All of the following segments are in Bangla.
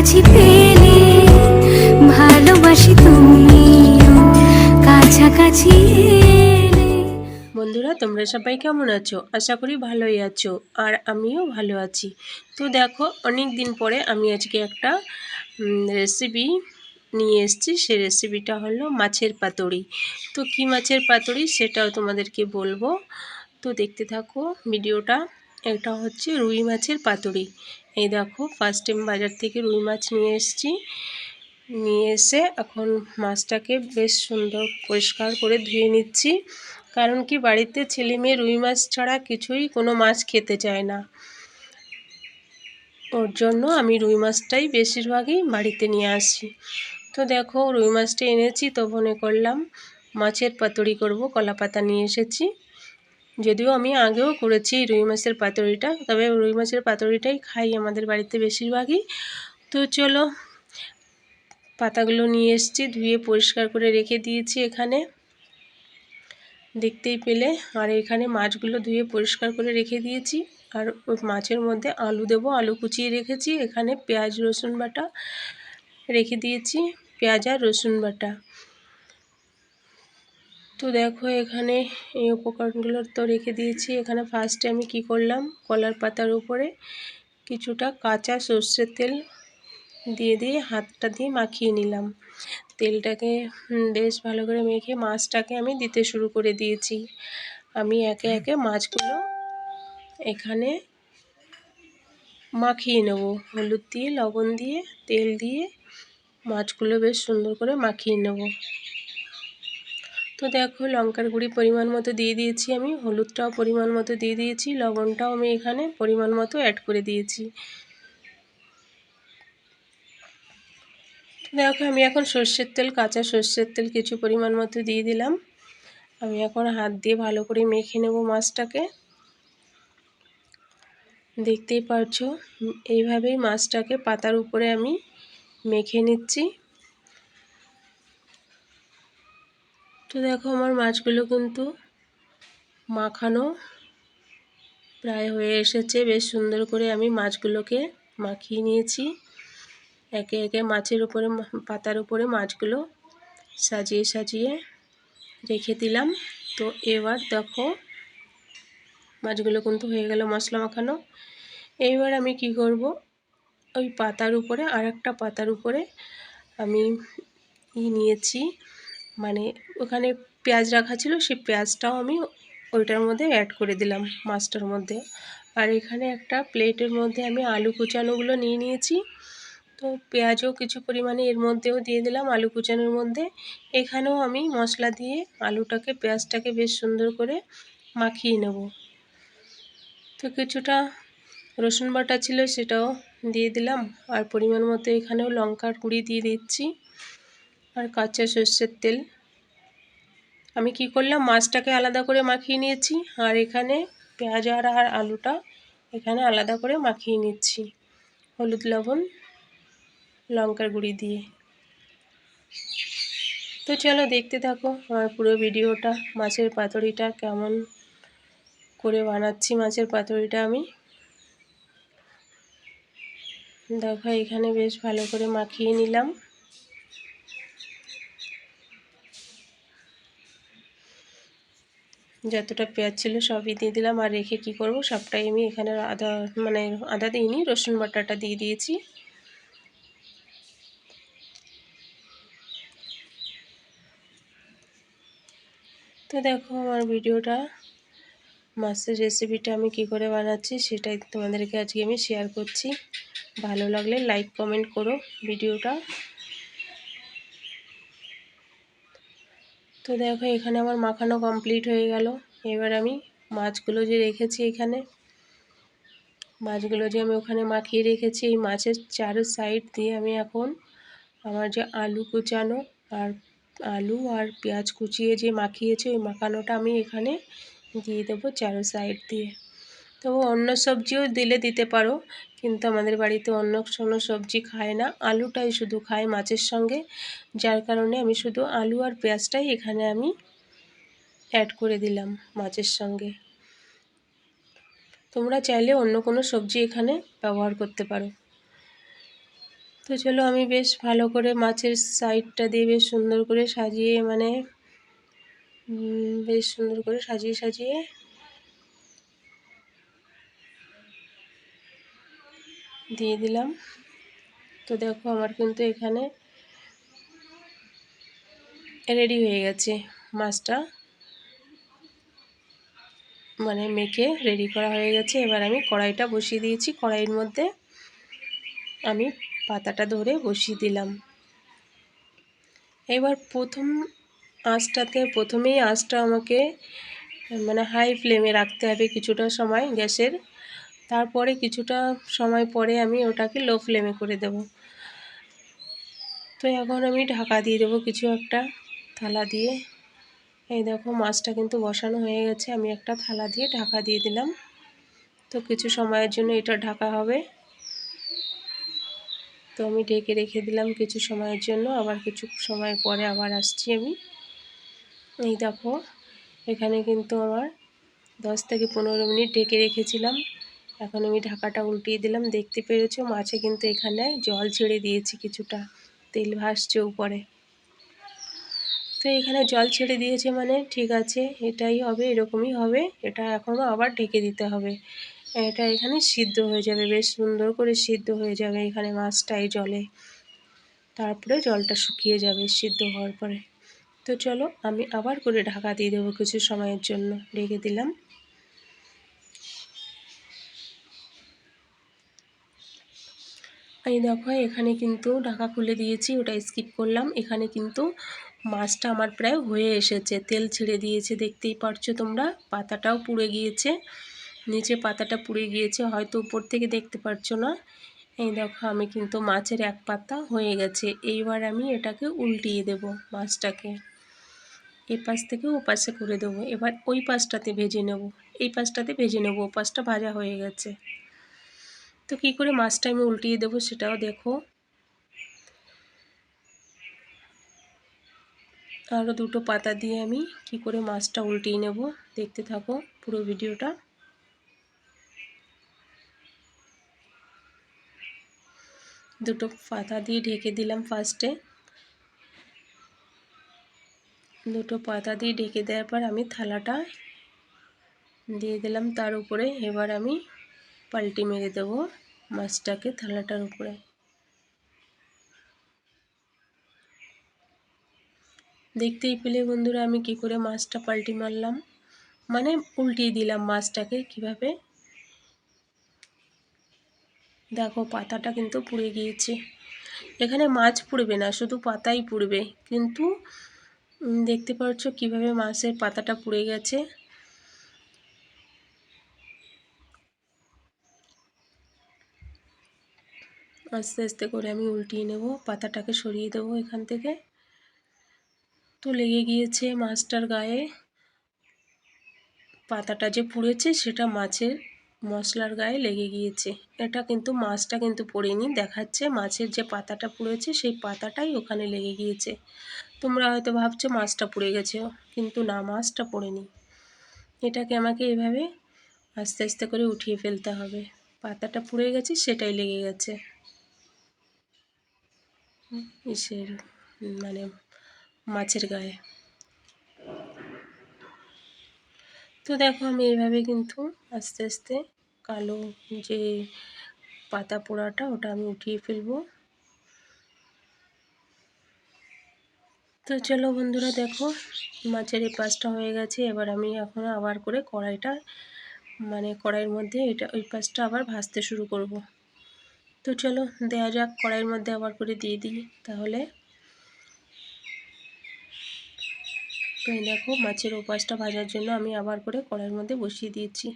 পেলে ভালোবাসি তুমি কাছাকাছি বন্ধুরা, তোমরা সবাই কেমন আছো? আশা করি ভালোই আছো আর আমিও ভালো আছি। তো দেখো অনেক দিন পরে আমি আজকে একটা রেসিপি নিয়ে এসেছি। সে রেসিপিটা হলো মাছের পাতুড়ি তো কি মাছের পাতুড়ি সেটাও তোমাদেরকে বলব। তো দেখতে থাকো ভিডিওটা। এটা হচ্ছে রুই মাছের পাতুরি। এই দেখো ফার্স্ট টাইম বাজার থেকে রুই মাছ নিয়ে এসেছি। নিয়ে এসে এখন মাছটাকে বেশ সুন্দর পরিষ্কার করে ধুয়ে নিচ্ছি। কারণ কি, বাড়িতে ছেলে মেয়ে রুই মাছ ছাড়া কিছুই কোনো মাছ খেতে চায় না। ওর জন্য আমি রুই মাছটাই বেশিরভাগই বাড়িতে নিয়ে আসি। তো দেখো, রুই মাছটা এনেছি, তো মনে করলাম। মাছের পাতুরি করব কলা পাতা নিয়ে এসেছি। যদিও আমি আগেও করেছি রুই মাছের পাতুরিটা, তবে রুই মাছের পাতুরিটাই খাই আমাদের বাড়িতে বেশিরভাগই। তো চলো, পাতাগুলো নিয়ে এসেছি, ধুয়ে পরিষ্কার করে রেখে দিয়েছি এখানে। দেখতেই পেলে, আর এখানে মাছগুলো ধুয়ে পরিষ্কার করে রেখে দিয়েছি। আর ওই মাছের মধ্যে আলু দেব, আলু কুচিয়ে রেখেছি। এখানে পেঁয়াজ, রসুন বাটা রেখে দিয়েছি, পেঁয়াজ আর রসুন বাটা। তো দেখো এখানে এই উপকরণগুলো তো রেখে দিয়েছি। এখানে ফার্স্টে আমি কি করলাম? কলার পাতার উপরে কিছুটা কাঁচা সর্ষের তেল দিয়ে দিয়ে হাতটা দিয়ে মাখিয়ে নিলাম। তেলটাকে বেশ ভালো করে মেখে মাছটাকে আমি দিতে শুরু করে দিয়েছি। আমি একে একে মাছগুলো এখানে মাখিয়ে নেব। হলুদ দিয়ে, লবণ দিয়ে, তেল দিয়ে মাছগুলো বেশ সুন্দর করে মাখিয়ে নেব। তো দেখো লঙ্কার গুঁড়ি পরিমাণ মতো দিয়ে দিয়েছি আমি, হলুদটাও পরিমাণ মতো দিয়ে দিয়েছি, লবণটাও আমি এখানে পরিমাণ মতো অ্যাড করে দিয়েছি। দেখো আমি এখন সর্ষের তেল, কাঁচা সর্ষের তেল কিছু পরিমাণ মতো দিয়ে দিলাম। আমি এখন হাত দিয়ে ভালো করে মেখে নেব মাছটাকে। দেখতেই পারছ, এইভাবেই মাছটাকে পাতার উপরে আমি মেখে নিচ্ছি। তো দেখো আমার মাছগুলো কিন্তু মাখানো প্রায় হয়ে এসেছে। বেশ সুন্দর করে আমি মাছগুলোকে মাখিয়ে নিয়েছি। একে একে মাছের উপরে পাতার উপরে মাছগুলো সাজিয়ে সাজিয়ে রেখে দিলাম। তো এবার দেখো মাছগুলো কিন্তু হয়ে গেল মশলা মাখানো। এইবার আমি কি করব? ওই পাতার উপরে আর একটা পাতার উপরে আমি ই নিয়েছি। মানে ওখানে পেঁয়াজ রাখা ছিল, সেই পেঁয়াজটাও আমি ওইটার মধ্যে অ্যাড করে দিলাম মাছটার মধ্যে। আর এখানে একটা প্লেটের মধ্যে আমি আলু কুচানোগুলো নিয়ে নিয়েছি। তো পেঁয়াজও কিছু পরিমাণে এর মধ্যেও দিয়ে দিলাম আলু কুচানোর মধ্যে। এখানেও আমি মশলা দিয়ে আলুটাকে, পেঁয়াজটাকে বেশ সুন্দর করে মাখিয়ে নেব। তো কিছুটা রসুন বাটা ছিল সেটাও দিয়ে দিলাম। আর পরিমাণ মতো এখানেও লঙ্কার গুঁড়ি দিয়ে দিচ্ছি। আর কাঁচা সর্ষের তেল। আমি কি করলাম? মাছটাকে আলাদা করে মাখিয়ে নিয়েছি। আর এখানে পেঁয়াজ আর আর আলুটা এখানে আলাদা করে মাখিয়ে নিচ্ছি। হলুদ লবণ, লঙ্কার গুঁড়ি দিয়ে। তো চলো দেখতে থাকো আমার পুরো ভিডিওটা, মাছের পাতুরিটা কেমন করে বানাচ্ছি মাছের পাতুরিটা আমি। দেখো এখানে বেশ ভালো করে মাখিয়ে নিলাম। যতটা পেঁয়াজ ছিল সবই দিয়ে দিলাম। আর রেখে কি করব? সবটাই আমি এখানে আদা মানে আদা দিইনি, রসুন বাটাটা দিয়ে দিয়েছি। তো দেখো আমার ভিডিওটা, মাছের রেসিপিটা আমি কি করে বানাচ্ছি সেটাই তোমাদেরকে আজকে আমি শেয়ার করছি। ভালো লাগলে লাইক কমেন্ট করো ভিডিওটা। তো দেখো, এখানে আমার মাখানো কমপ্লিট হয়ে গেল। এবার আমি মাছগুলো যে রেখেছি এখানে, মাছগুলো যে আমি ওখানে মাখিয়ে রেখেছি, এই মাছের চারো সাইড দিয়ে আমি এখন আমার যে আলু কুচানো আর আলু আর পেঁয়াজ কুচিয়ে যে মাখিয়েছে, ওই মাখানোটা আমি এখানে দিয়ে দেবো চারো সাইড দিয়ে। তবু অন্য সবজিও দিলে দিতে পারো, কিন্তু আমাদের বাড়িতে অন্য কোনো সবজি খায় না। আলুটাই শুধু খায় মাছের সঙ্গে, যার কারণে আমি শুধু আলু আর পেঁয়াজটাই এখানে আমি অ্যাড করে দিলাম মাছের সঙ্গে। তোমরা চাইলে অন্য কোনো সবজি এখানে ব্যবহার করতে পারো। তো চলো আমি বেশ ভালো করে মাছের সাইডটা দিয়ে বেশ সুন্দর করে সাজিয়ে মানে বেশ সুন্দর করে সাজিয়ে সাজিয়ে দিয়ে দিলাম। তো দেখো আমার কিন্তু এখানে রেডি হয়ে গেছে মাছটা। মানে মেখে রেডি করা হয়ে গেছে। এবার আমি কড়াইটা বসিয়ে দিয়েছি। কড়াইয়ের মধ্যে আমি পাতাটা ধরে বসিয়ে দিলাম। এবার প্রথম আঁচটাতে, প্রথমেই আঁচটা আমাকে মানে হাই ফ্লেমে রাখতে হবে কিছুটা সময় গ্যাসের। তারপরে কিছুটা সময় পরে আমি ওটাকে লো ফ্লেমে করে দেব। তো এখন আমি ঢাকা দিয়ে দেবো কিছু একটা থালা দিয়ে। এই দেখো মাছটা কিন্তু বসানো হয়ে গেছে, আমি একটা থালা দিয়ে ঢাকা দিয়ে দিলাম। তো কিছু সময়ের জন্য এটা ঢাকা হবে। তো আমি ঢেকে রেখে দিলাম কিছু সময়ের জন্য, আবার কিছু সময় পরে আবার আসছি আমি। এই দেখো, এখানে কিন্তু আমার দশ থেকে পনেরো মিনিট ঢেকে রেখেছিলাম। এখন আমি ঢাকাটা উল্টিয়ে দিলাম, দেখতে পেরেছ? মাছে কিন্তু এখানে জল ছেড়ে দিয়েছি কিছুটা, তেল ভাসছে উপরে। তো এখানে জল ছেড়ে দিয়েছে মানে ঠিক আছে, এটাই হবে, এরকমই হবে, এটা এখনও আবার ঢেকে দিতে হবে। এটা এখানে সিদ্ধ হয়ে যাবে, বেশ সুন্দর করে সিদ্ধ হয়ে যাবে এখানে মাছটাই জলে। তারপরে জলটা শুকিয়ে যাবে সিদ্ধ হওয়ার পরে। তো চলো, আমি আবার করে ঢাকা দিয়ে দেবো কিছু সময়ের জন্য, ঢেকে দিলাম। এই দেখো, এখানে কিন্তু ঢাকা খুলে দিয়েছি, ওটা স্কিপ করলাম। এখানে কিন্তু মাছটা আমার প্রায় হয়ে এসেছে। তেল ছেড়ে দিয়েছে, দেখতেই পারছ তোমরা? পাতাটাও পুড়ে গিয়েছে। নিচে পাতাটা পুড়ে গিয়েছে, হয়তো উপর থেকে দেখতে পারছ না। এই দেখো, আমি কিন্তু মাছের এক পাতা হয়ে গেছে। এইবার আমি এটাকে উল্টিয়ে দেব মাছটাকে। এই পাশ থেকে ও পাশে করে দেবো। এবার ওই পাশটাতে ভেজে নেব। এই পাশটাতে ভেজে নেব, ও পাশটা ভাজা হয়ে গেছে। তো কী করে মাছটা আমি উল্টিয়ে দেবো সেটাও দেখো। আরও দুটো পাতা দিয়ে আমি কি করে মাছটা উল্টিয়ে নেব, দেখতে থাকো পুরো ভিডিওটা। দুটো পাতা দিয়ে ঢেকে দিলাম ফার্স্টে। দুটো পাতা দিয়ে ঢেকে দেওয়ার পর আমি থালাটা দিয়ে দিলাম, তার উপরে এবার আমি পাল্টি মেরে দেবো। মাছটাকে থালাটার উপরে। দেখতেই পেলে বন্ধুরা, আমি কি করে মাছটা পাল্টি মারলাম। মানে উল্টিয়ে দিলাম মাছটাকে কীভাবে। দেখো, পাতাটা কিন্তু পুড়ে গিয়েছে। এখানে মাছ পুড়বে না, শুধু পাতাই পুড়বে। কিন্তু দেখতে পাচ্ছ কীভাবে মাছের পাতাটা পুড়ে গেছে। আস্তে আস্তে করে আমি উল্টিয়ে নেব, পাতাটাকে সরিয়ে দেবো এখান থেকে। তো লেগে গিয়েছে মাছটার গায়ে। পাতাটা যে পুড়েছে সেটা মাছের মশলার গায়ে লেগে গিয়েছে। এটা কিন্তু মাছটা কিন্তু পড়েনি, দেখাচ্ছে মাছের যে পাতাটা পুড়েছে সেই পাতাটাই ওখানে লেগে গিয়েছে। তোমরা হয়তো ভাবছ মাছটা পুড়ে গেছে, কিন্তু না, মাছটা পড়েনি। এটাকে আমাকে এভাবে আস্তে আস্তে করে উঠিয়ে ফেলতে হবে। পাতাটা পুড়ে গেছে, সেটাই লেগে গেছে। ইসের মানে মাছের গায়ে। তো দেখো আমি এইভাবে কিন্তু আস্তে আস্তে কালো যে পাতা পোড়াটা ওটা আমি উঠিয়ে ফেলব। তো চলো বন্ধুরা দেখো, মাছের এই পাশটা হয়ে গেছে। এবার আমি এখন আবার করে কড়াইটা মানে কড়াইয়ের মধ্যে এটা ওই পাশটা আবার ভাজতে শুরু করব। তো চলো দেওয়া যাক, কড়াইয়ের মধ্যে আবার করে দিয়ে দিই। তাহলে তো এই দেখো, মাছের ওপাশটা ভাজার জন্য আমি আবার করে কড়াইয়ের মধ্যে বসিয়ে দিয়েছি।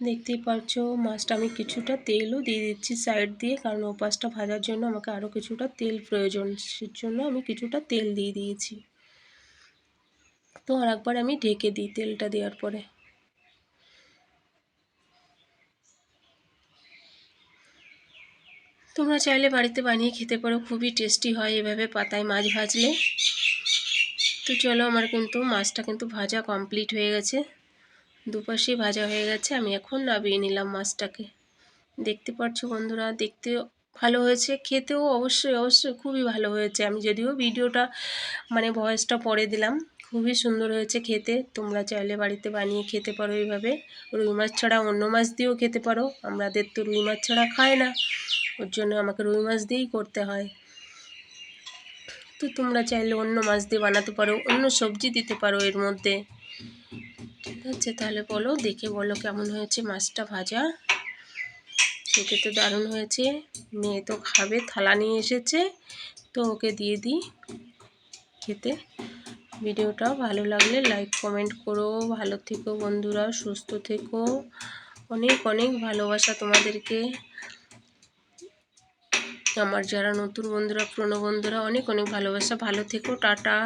দেখতেই পারছ মাছটা আমি কিছুটা তেলও দিয়ে দিচ্ছি সাইড দিয়ে, কারণ ওপাশটা ভাজার জন্য আমাকে আরও কিছুটা তেল প্রয়োজন সের জন্য আমি কিছুটা তেল দিয়ে দিয়েছি। তো আর একবার আমি ঢেকে দিই তেলটা দেওয়ার পরে। তোমরা চাইলে বাড়িতে বানিয়ে খেতে পারো, খুবই টেস্টি হয় এভাবে পাতায় মাছ ভাজলে। তো চলো আমার কিন্তু মাছটা কিন্তু ভাজা কমপ্লিট হয়ে গেছে। দুপাশেই ভাজা হয়ে গেছে, আমি এখন নাবিয়ে নিলাম মাছটাকে। দেখতে পাচ্ছ বন্ধুরা, দেখতে ভালো হয়েছে, খেতেও অবশ্যই অবশ্যই খুবই ভালো হয়েছে। আমি যদিও ভিডিওটা মানে ভয়েসটা পরে দিলাম, খুবই সুন্দর হয়েছে খেতে। তোমরা চাইলে বাড়িতে বানিয়ে খেতে পারো এইভাবে রুই মাছ ছাড়া অন্য মাছ দিয়েও খেতে পারো। আমাদের তো রুই মাছ ছাড়া খায় না। ওর জন্য আমাকে রুই মাছ দিয়েই করতে হয়। তো তোমরা চাইলে অন্য মাছ দিয়ে বানাতে পারো, অন্য সবজি দিতে পারো এর মধ্যে। ঠিক আছে, তাহলে বলো, দেখে বলো কেমন হয়েছে মাছটা ভাজা। খেতে তো দারুণ হয়েছে, মেয়ে তো খাবে, থালা নিয়ে এসেছে, তো ওকে দিয়ে দিই খেতে। ভিডিওটা ভালো লাগলে লাইক, কমেন্ট করো। ভালো থেকো বন্ধুরা, সুস্থ থেকো। অনেক অনেক ভালোবাসা তোমাদেরকে। আমার যারা নতুন বন্ধুরা পুরনো বন্ধুরা অনেক অনেক ভালোবাসা। ভালো থেকো টাটা।